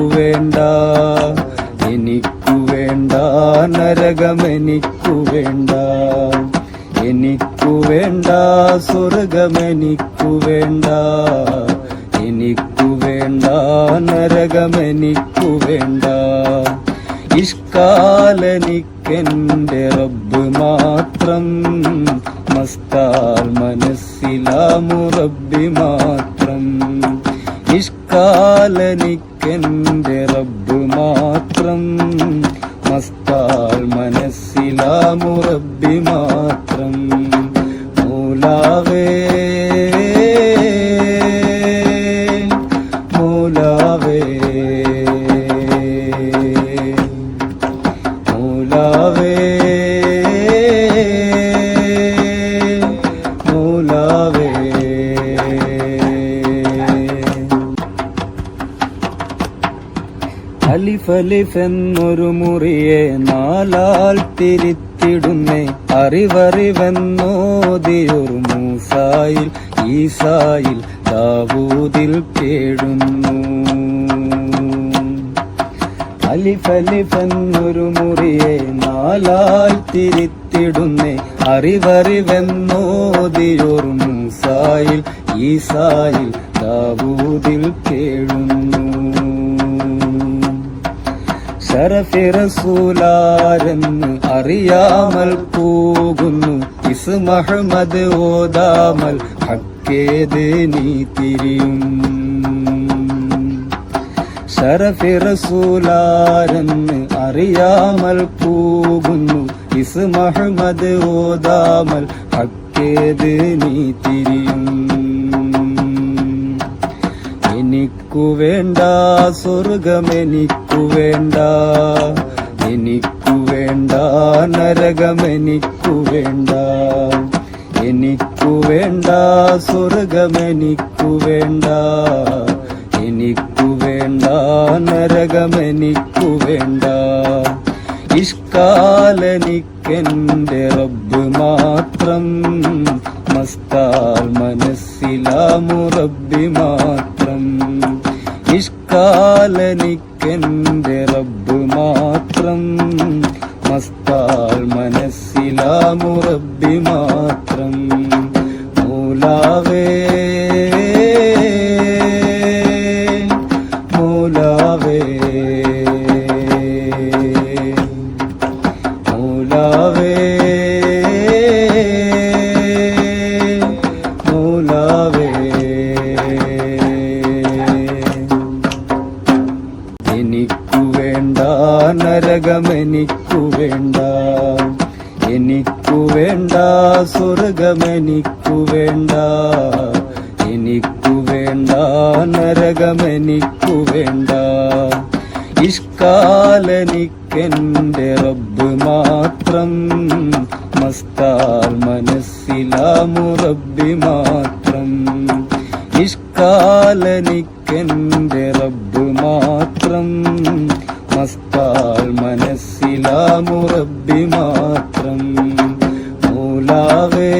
വേണ്ട എനിക്കു വേണ്ട നരകമെനിക്കു വേണ്ട. എനിക്കു വേണ്ട സ്വർഗമെനിക്കു വേണ്ട. എനിക്കു വേണ്ട നരകമെനിക്കു വേണ്ട. ഇഷ്കാലനിക്കെന്റെ റബ്ബ് മാത്രം മസ്താൽ മനസ്സിലാമു റബ്ബി മാത്രം ഇഷ്കാലനിക്കെന്റെ റബ്ബ് മാത്രം. മസ്താൽ മനസ്സിലാമു റബ്ബി മാത്രം. മൂലാവേ എന്നൊരു മുറിയെ നാലാൽ തിരിത്തിടുന്നേ. അറിവറിവെന്നോതിയൊരു മൂസായിൽ ഈസായിൽ ദാവൂദിൽ കേടുന്നു എന്നൊരു മുറിയെ നാലാൽ തിരിത്തിടുന്നേ. അറിവറിവെന്നോതിയൊരു മൂസായിൽ ഈസായിൽ ദാവൂദിൽ കേഴുന്നു. ഷറഫിറസൂലാരെന്ന് അറിയാമൽ പോകുന്നു. ഇസ് മഹമ്മദ് ഓതാമൽ ഹക്കേത് നീ തിരിയും. ഷറഫിറസൂലാരെന്ന് അറിയാമൽ പോകുന്നു. ഇസ് മഹമ്മദ് ഓതാമൽ ഹക്കേത് നീ തിരിയും. എനിക്കു വേണ്ട സ്വർഗമെനിക്കു വേണ്ട എനിക്കു വേണ്ട നരകമെനിക്കു വേണ്ട എനിക്കു വേണ്ട സ്വർഗമെനിക്കു വേണ്ട എനിക്കു വേണ്ട നരകമെനിക്കു വേണ്ട ഇഷ്കാലനിക്കെന്റെ റബ്ബ് മാത്രം മസ്താൽ മനസ്സിലാമു റബ്ബി മാത്രം. ഇഷ്കാലനിക്കെന്റെ റബ്ബ് മാത്രം മസ്താൽ മനസ്സിലാമുറബി മാത്രം. മൂലാവേ മൂലാവേ മൂലാവേ. നരകമെനിക്കു വേണ്ട എനിക്കു വേണ്ട സ്വർഗമെനിക്കു വേണ്ട എനിക്കു വേണ്ട നരകമെനിക്കു വേണ്ട ഇഷ്കാലനിക്കെന്റെ റബ്ബ് മാത്രം മസ്താൽ മനസ്സിലാമു റബ്ബി മാത്രം. ഇഷ്കാലനിക്കെന്റെ റബ്ബ് മസ്താൽ മനസ്സിലാമു റബ്ബി മാത്രം. മൂലാവേ